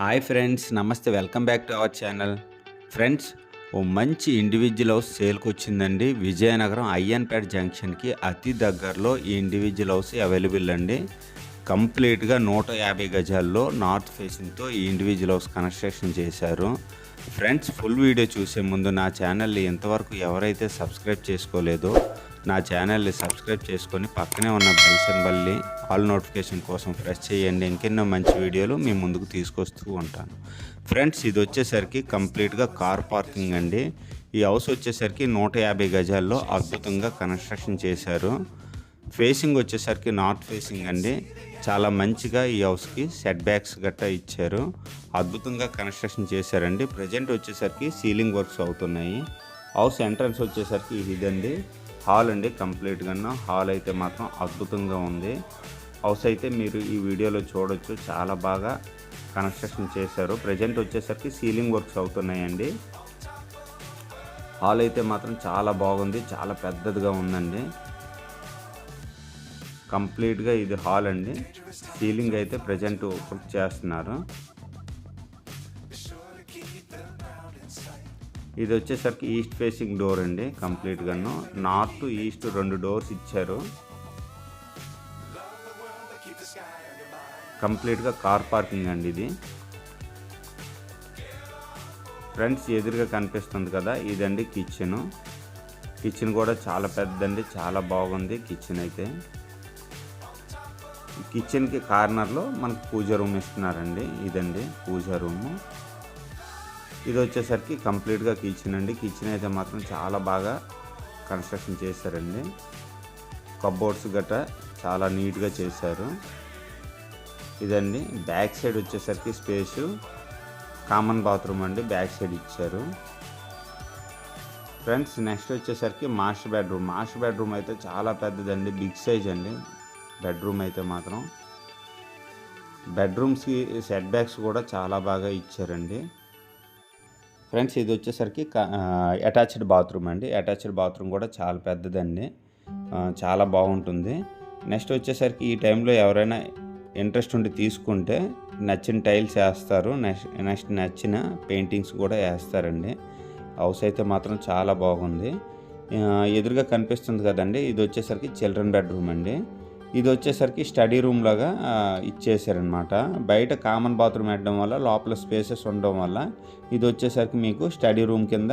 Hi friends నమస్తే welcome back to our channel. Friends ఓ మంచి individual house సేల్కి వచ్చిందండి. విజయనగరం అయ్యన్పేట జంక్షన్కి అతి దగ్గరలో ఈ ఇండివిజువల్ హౌస్ అవైలబుల్ అండి. కంప్లీట్గా నూట యాభై గజాల్లో నార్త్ ఫేసింగ్తో ఈ ఇండివిజువల్ హౌస్ కన్స్ట్రక్షన్ చేశారు. ఫ్రెండ్స్ ఫుల్ వీడియో చూసే ముందు నా ఛానల్ని ఇంతవరకు ఎవరైతే సబ్స్క్రైబ్ చేసుకోలేదో నా ఛానల్ని సబ్స్క్రైబ్ చేసుకొని పక్కనే ఉన్న బెల్ సింబల్ని ఆల్ నోటిఫికేషన్ కోసం ప్రెస్ చేయండి. ఇంకెన్నో మంచి వీడియోలు మీ ముందుకు తీసుకొస్తూ ఉంటాను. ఫ్రెండ్స్ ఇది వచ్చేసరికి కంప్లీట్గా కార్ పార్కింగ్ అండి. ఈ హౌస్ వచ్చేసరికి నూట యాభై గజాల్లో అద్భుతంగా కన్స్ట్రక్షన్ చేశారు. ఫేసింగ్ వచ్చేసరికి నార్త్ ఫేసింగ్ అండి. చాలా మంచిగా ఈ హౌస్కి సెట్ బ్యాక్స్ గట్టా ఇచ్చారు. అద్భుతంగా కన్స్ట్రక్షన్ చేశారండి. ప్రజెంట్ వచ్చేసరికి సీలింగ్ వర్క్స్ అవుతున్నాయి. హౌస్ ఎంట్రన్స్ వచ్చేసరికి ఇదండి. హాల్ అండి కంప్లీట్గా హాల్ అయితే మాత్రం అద్భుతంగా ఉంది. హౌస్ అయితే మీరు ఈ వీడియోలో చూడొచ్చు. చాలా బాగా కన్స్ట్రక్షన్ చేశారు. ప్రజెంట్ వచ్చేసరికి సీలింగ్ వర్క్స్ అవుతున్నాయండి. హాల్ అయితే మాత్రం చాలా బాగుంది. చాలా పెద్దదిగా ఉందండి. కంప్లీట్గా ఇది హాల్ అండి. సీలింగ్ అయితే ప్రజెంట్ వర్క్ చేస్తున్నారు. ఇది వచ్చేసరికి ఈస్ట్ ఫేసింగ్ డోర్ అండి కంప్లీట్గాను. నార్త్ ఈస్ట్ రెండు డోర్స్ ఇచ్చారు. కంప్లీట్గా కార్ పార్కింగ్ అండి ఇది. ఫ్రెండ్స్ ఎదురుగా కనిపిస్తుంది కదా ఇదండి కిచెన్. కిచెన్ కూడా చాలా పెద్దండి చాలా బాగుంది కిచెన్ అయితే. కిచెన్కి కార్నర్లో మనకు పూజ రూమ్ ఇస్తున్నారండి. ఇదండి పూజ రూము. ఇది వచ్చేసరికి కంప్లీట్గా కిచెన్ అండి. కిచెన్ అయితే మాత్రం చాలా బాగా కన్స్ట్రక్షన్ చేశారండి. కబోర్డ్స్ గట్రా చాలా నీట్గా చేశారు. ఇదండి. బ్యాక్ సైడ్ వచ్చేసరికి స్పేసు. కామన్ బాత్రూమ్ అండి. బ్యాక్ సైడ్ ఇచ్చారు. ఫ్రెండ్స్ నెక్స్ట్ వచ్చేసరికి మాస్టర్ బెడ్రూమ్. మాస్టర్ బెడ్రూమ్ అయితే చాలా పెద్దదండి. బిగ్ సైజ్ అండి. బెడ్రూమ్ అయితే మాత్రం. బెడ్రూమ్స్కి సెట్ బ్యాక్స్ కూడా చాలా బాగా ఇచ్చారండి. ఫ్రెండ్స్ ఇది వచ్చేసరికి అటాచ్డ్ బాత్రూమ్ అండి. అటాచ్డ్ బాత్రూమ్ కూడా చాలా పెద్దదండి. చాలా బాగుంటుంది. నెక్స్ట్ వచ్చేసరికి ఈ టైంలో ఎవరైనా ఇంట్రెస్ట్ ఉండి తీసుకుంటే నచ్చిన టైల్స్ వేస్తారు. నెక్స్ట్ నెక్స్ట్ నచ్చిన పెయింటింగ్స్ కూడా వేస్తారండి. హౌస్ అయితే మాత్రం చాలా బాగుంది. ఎదురుగా కనిపిస్తుంది కదండి. ఇది వచ్చేసరికి చిల్డ్రన్ బెడ్రూమ్ అండి. ఇది వచ్చేసరికి స్టడీ రూమ్ లాగా ఇచ్చేసారనమాట బయట కామన్ బాత్రూమ్ పెట్టడం వల్ల లోపల స్పేసెస్ ఉండడం వల్ల ఇది వచ్చేసరికి మీకు స్టడీ రూమ్ కింద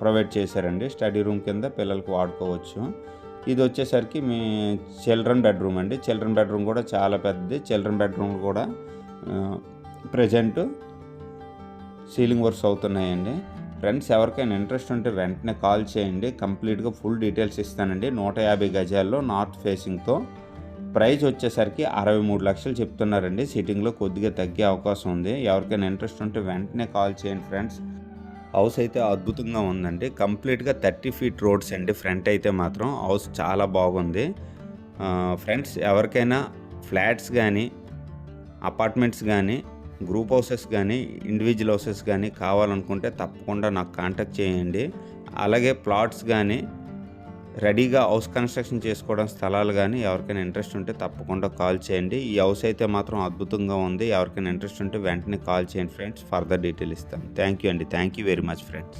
ప్రొవైడ్ చేశారండి. స్టడీ రూమ్ కింద పిల్లలకు వాడుకోవచ్చు. ఇది వచ్చేసరికి మీ చిల్డ్రన్ బెడ్రూమ్ అండి. చిల్డ్రన్ బెడ్రూమ్ కూడా చాలా పెద్దది. చిల్డ్రన్ బెడ్రూమ్ కూడా ప్రజెంట్ సీలింగ్ వర్క్స్ అవుతున్నాయండి. ఫ్రెండ్స్ ఎవరికైనా ఇంట్రెస్ట్ ఉంటే వెంటనే కాల్ చేయండి. కంప్లీట్గా ఫుల్ డీటెయిల్స్ ఇస్తానండి. నూట యాభై గజాల్లో నార్త్ ఫేసింగ్తో ప్రైస్ వచ్చేసరికి అరవై మూడు లక్షలు చెప్తున్నారండి. సిట్టింగ్లో కొద్దిగా తగ్గే అవకాశం ఉంది. ఎవరికైనా ఇంట్రెస్ట్ ఉంటే వెంటనే కాల్ చేయండి ఫ్రెండ్స్ హౌస్ అయితే అద్భుతంగా ఉందండి. కంప్లీట్గా థర్టీ ఫీట్ రోడ్స్ అండి. ఫ్రంట్ అయితే మాత్రం హౌస్ చాలా బాగుంది. Ah, ఫ్రెండ్స్ ఎవరికైనా ఫ్లాట్స్ కానీ అపార్ట్మెంట్స్ కానీ గ్రూప్ హౌసెస్ కానీ ఇండివిజువల్ హౌసెస్ కానీ కావాలనుకుంటే తప్పకుండా నాకు కాంటాక్ట్ చేయండి. అలాగే ప్లాట్స్ కానీ రెడీగా హౌస్ కన్స్ట్రక్షన్ చేసుకోవడం స్థలాలు కానీ ఎవరికైనా ఇంట్రెస్ట్ ఉంటే తప్పకుండా కాల్ చేయండి. ఈ హౌస్ అయితే మాత్రం అద్భుతంగా ఉంది. ఎవరికైనా ఇంట్రెస్ట్ ఉంటే వెంటనే కాల్ చేయండి ఫ్రెండ్స్ ఫర్దర్ డీటెయిల్ ఇస్తాను. థ్యాంక్ యూ అండి. Thank you very much friends